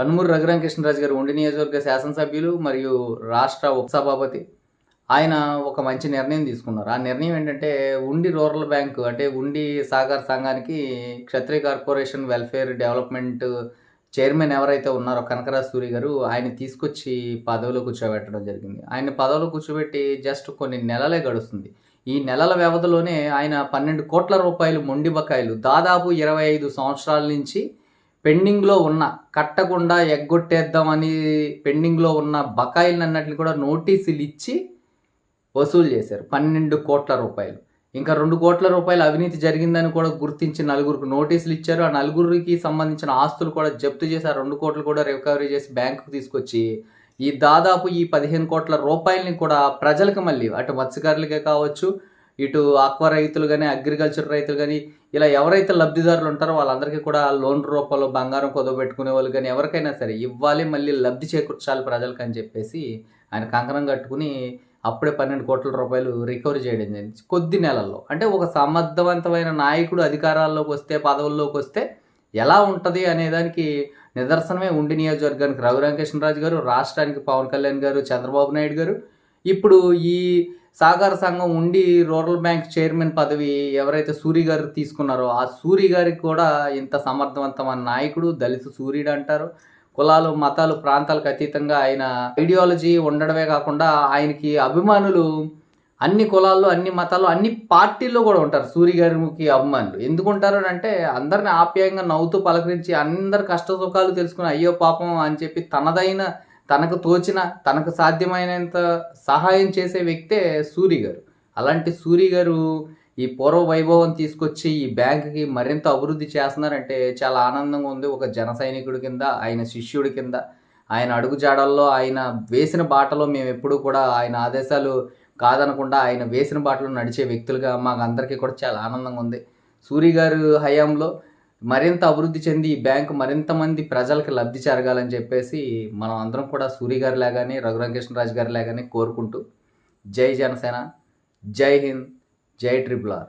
కనుమూరు రఘురామకృష్ణరాజు గారు ఉండి నియోజకవర్గ శాసనసభ్యులు మరియు రాష్ట్ర ఉపసభాపతి ఆయన ఒక మంచి నిర్ణయం తీసుకున్నారు. ఆ నిర్ణయం ఏంటంటే ఉండి రూరల్ బ్యాంకు అంటే ఉండి సహకార సంఘానికి Kshatriya corporation welfare development chairman ఎవరైతే ఉన్నారో కనకరాజ్ సూరి గారు ఆయన తీసుకొచ్చి పదవిలో కూర్చోబెట్టడం జరిగింది. ఆయన పదవిలో కూర్చోబెట్టి జస్ట్ కొన్ని నెలలే గడుస్తుంది. ఈ నెలల వ్యవధిలోనే ఆయన పన్నెండు కోట్ల రూపాయలు మొండి బకాయిలు దాదాపు ఇరవై ఐదు సంవత్సరాల నుంచి పెండింగ్లో ఉన్న కట్టకుండా ఎగ్గొట్టేద్దామని పెండింగ్లో ఉన్న బకాయిలన్నిటిని కూడా నోటీసులు ఇచ్చి వసూలు చేశారు. పన్నెండు కోట్ల రూపాయలు. ఇంకా రెండు కోట్ల రూపాయలు అవినీతి జరిగిందని కూడా గుర్తించి నలుగురికి నోటీసులు ఇచ్చారు. ఆ నలుగురికి సంబంధించిన ఆస్తులు కూడా జప్తు చేసి ఆ రెండు కోట్లు కూడా రికవరీ చేసి బ్యాంకుకు తీసుకొచ్చి ఈ దాదాపు ఈ పదిహేను కోట్ల రూపాయలని కూడా ప్రజలకు మళ్ళీ అటు మత్స్యకారులకే కావచ్చు ఇటు ఆక్వా రైతులు కానీ అగ్రికల్చర్ రైతులు కానీ ఇలా ఎవరైతే లబ్ధిదారులు ఉంటారో వాళ్ళందరికీ కూడా లోన్ రూపంలో బంగారం కుదవబెట్టుకునే వాళ్ళు కానీ ఎవరికైనా సరే ఇవ్వాలి మళ్ళీ లబ్ధి చేకూర్చాలి ప్రజలకు అని చెప్పేసి ఆయన కంకణం కట్టుకుని అప్పుడే పన్నెండు కోట్ల రూపాయలు రికవరీ చేయడం జరిగింది. కొద్ది నెలల్లో. అంటే ఒక సమర్థవంతమైన నాయకుడు అధికారాల్లోకి వస్తే పదవుల్లోకి వస్తే ఎలా ఉంటుంది అనేదానికి నిదర్శనమే ఉండి నియోజకవర్గానికి. రఘురామకృష్ణరాజు గారు రాష్ట్రానికి పవన్ కళ్యాణ్ గారు చంద్రబాబు నాయుడు గారు ఇప్పుడు ఈ సహకార సంఘం ఉండి రూరల్ బ్యాంక్ చైర్మన్ పదవి ఎవరైతే సూరి గారు తీసుకున్నారో ఆ సూరి గారికి కూడా ఇంత సమర్థవంతమైన నాయకుడు దళిత సూర్యుడు అంటారు. కులాలు మతాలు ప్రాంతాలకు అతీతంగా ఆయన ఐడియాలజీ ఉండడమే కాకుండా ఆయనకి అభిమానులు అన్ని కులాల్లో అన్ని మతాల్లో అన్ని పార్టీల్లో కూడా ఉంటారు. సూర్య గారికి అభిమానులు. ఎందుకుంటారు అని అంటే అందరిని ఆప్యాయంగా నవ్వుతూ పలకరించి అందరి కష్ట సుఖాలు తెలుసుకుని అయ్యో పాపం అని చెప్పి తనదైన తనకు తోచిన తనకు సాధ్యమైనంత సహాయం చేసే వ్యక్తే సూరి గారు. అలాంటి సూరి గారు ఈ పూర్వ వైభవం తీసుకొచ్చి ఈ బ్యాంకుకి మరింత అభివృద్ధి చేస్తున్నారంటే చాలా ఆనందంగా ఉంది. ఒక జన సైనికుడి కింద ఆయన శిష్యుడి కింద ఆయన అడుగుజాడల్లో ఆయన వేసిన బాటలో మేము ఎప్పుడూ కూడా ఆయన ఆదేశాలు కాదనకుండా ఆయన వేసిన బాటలో నడిచే వ్యక్తులుగా మాకు అందరికీ కూడా చాలా ఆనందంగా ఉంది. సూరి గారు హయాంలో మరింత అభివృద్ధి చెంది ఈ బ్యాంకు మరింత మంది ప్రజలకు లబ్ధి జరగాలని చెప్పేసి మనం అందరం కూడా సూరి గారి లాగానే రఘురామకృష్ణరాజు గారి లాగానే కోరుకుంటూ జై జనసేన జై హింద్ జై ట్రిపుల్ ఆర్.